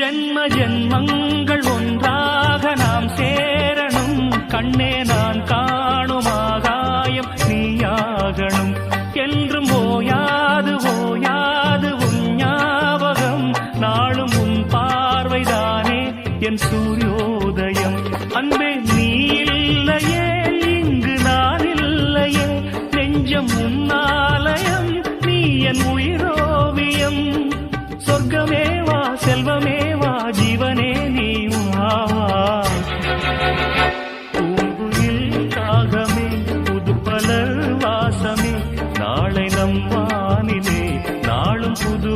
ஜென்ம ஜென்மங்கள் ஒன்றாக நாம் சேரணும். கண்ணே நான் காணும் ஆகாயம் நீயாகணும். என்றும் ஓயாது ஓயாது உன் ஞாபகம். நாளும் உன் பார்வைதானே என் சூரியோதயம். அன்பே நீ இல்லையே இங்கு நான் இல்லையே. நெஞ்சம் உன்னாலயம் நீ என் உயிரோவியம். சொர்க்கமேவா செல்வமே வானிலே நாளும் புது